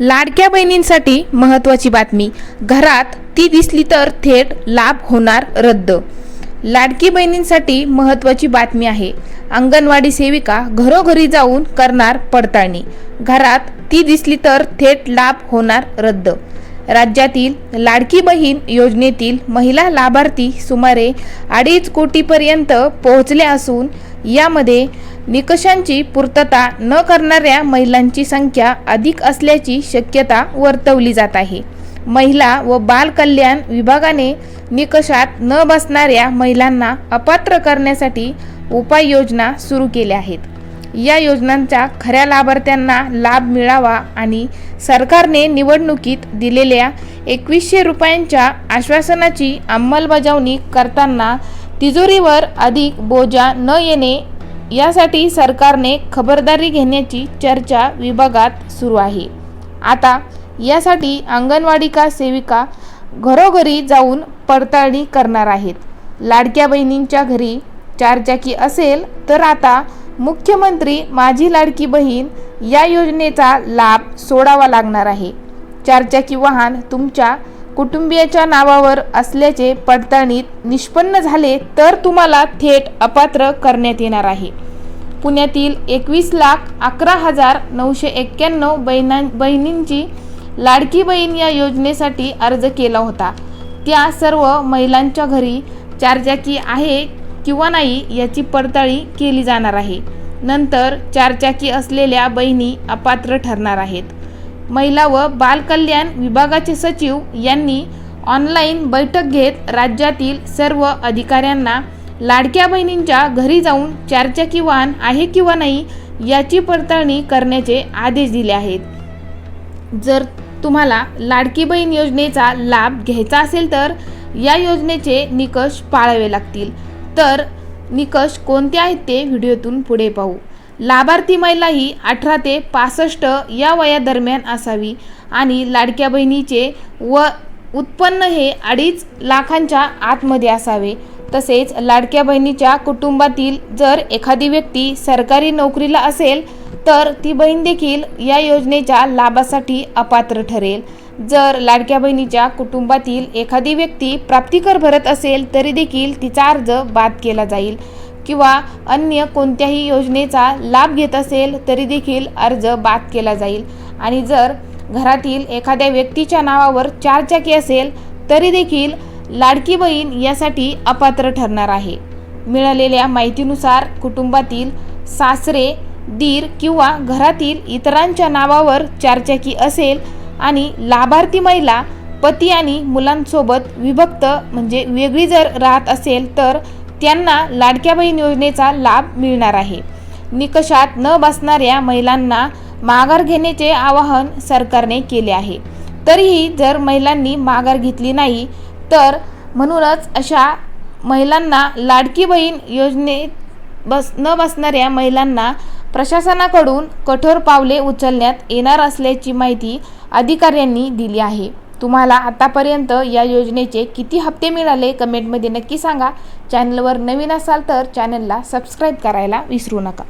लाडक्या बहिणींसाठी महत्त्वाची बातमी. घरात ती दिसली तर थेट लाभ होणार रद्द. लाडकी बहिणींसाठी महत्त्वाची बातमी आहे. अंगणवाडी सेविका घरोघरी जाऊन करणार पडताळणी. घरात ती दिसली तर थेट लाभ होणार रद्द. राज्यातील लाडकी बहीण योजनेतील महिला लाभार्थी सुमारे अडीच कोटीपर्यंत पोहोचले असून यामध्ये निकषांची पूर्तता न करणाऱ्या महिलांची संख्या अधिक असल्याची शक्यता वर्तवली जात आहे. महिला व बाल कल्याण विभागाने निकषात न बसणाऱ्या महिलांना अपात्र करण्यासाठी उपाययोजना सुरू केल्या आहेत. या योजनांचा खऱ्या लाभार्थ्यांना लाभ मिळावा आणि सरकारने निवडणुकीत दिलेल्या एकवीसशे रुपयांच्या आश्वासनाची अंमलबजावणी करताना तिजोरीवर अधिक बोजा न येणे यासाठी सरकारने खबरदारी घेण्याची चर्चा विभागात सुरू आहे. आता यासाठी अंगणवाडिका सेविका घरोघरी जाऊन पडताळणी करणार आहेत. लाडक्या बहिणींच्या घरी चारचाकी असेल तर आता मुख्यमंत्री माझी लाडकी बहीण या योजनेचा लाभ सोडावा लागणार आहे. चारचाकी वाहन तुमच्या कुटुंबियाच्या नावावर असल्याचे पडताळणीत निष्पन्न झाले तर तुम्हाला थेट अपात्र करण्यात येणार आहे. पुण्यातील एकवीस लाख अकरा हजार नऊशे एक्क्याण्णव बहिणां बहिणींची लाडकी बहीण या योजनेसाठी अर्ज केला होता. त्या सर्व महिलांच्या घरी चारचाकी आहे किंवा नाही याची पडताळी केली जाणार आहे. नंतर चारचाकी असलेल्या बहिणी अपात्र ठरणार आहेत. महिला व बालकल्याण विभागाचे सचिव यांनी ऑनलाईन बैठक घेत राज्यातील सर्व अधिकाऱ्यांना लाडक्या बहिणींच्या घरी जाऊन चारचाकी वाहन आहे किंवा नाही याची पडताळणी करण्याचे आदेश दिले आहेत. जर तुम्हाला लाडकी बहीण योजनेचा लाभ घ्यायचा असेल तर या योजनेचे निकष पाळावे लागतील. तर निकष कोणते आहेत ते व्हिडिओतून पुढे पाहू. लाभार्थी महिला ही अठरा ते पासष्ट या वयादरम्यान असावी आणि लाडक्या बहिणीचे व उत्पन्न हे अडीच लाखांच्या आतमध्ये असावे. तसेच लाडक्या बहिणीच्या कुटुंबातील जर एखादी व्यक्ती सरकारी नोकरीला असेल तर ती बहीण देखील या योजनेच्या लाभासाठी अपात्र ठरेल. जर लाडक्या बहिणीच्या कुटुंबातील एखादी व्यक्ती प्राप्तिकर भरत असेल तरी देखील तिचा अर्ज बाद केला जाईल. किंवा अन्य कोणत्याही योजनेचा लाभ घेत असेल तरी देखील अर्ज बाद केला जाईल. आणि जर घरातील एखाद्या व्यक्तीच्या नावावर चारचाकी असेल तरी देखील लाडकी बहीण यासाठी अपात्र ठरणार आहे. मिळालेल्या माहितीनुसार कुटुंबातील सासरे दीर किंवा घरातील इतरांच्या नावावर चारचाकी असेल आणि लाभार्थी महिला पती आणि मुलांसोबत विभक्त म्हणजे वेगळी जर राहत असेल तर त्यांना लाडक्या बहीण योजनेचा लाभ मिळणार आहे. निकषात न बसणाऱ्या महिलांना माघार घेण्याचे आवाहन सरकारने केले आहे. तरीही जर महिलांनी माघार घेतली नाही तर म्हणूनच अशा महिलांना लाडकी बहीण योजनेत बस न बसणाऱ्या महिलांना प्रशासनाकडून कठोर पावले उचलण्यात येणार असल्याची माहिती अधिकाऱ्यांनी दिली आहे. तुम्हाला आतापर्यंत या योजनेचे किती हप्ते मिळाले कमेंटमध्ये नक्की सांगा. चॅनलवर नवीन असाल तर चॅनलला सबस्क्राईब करायला विसरू नका.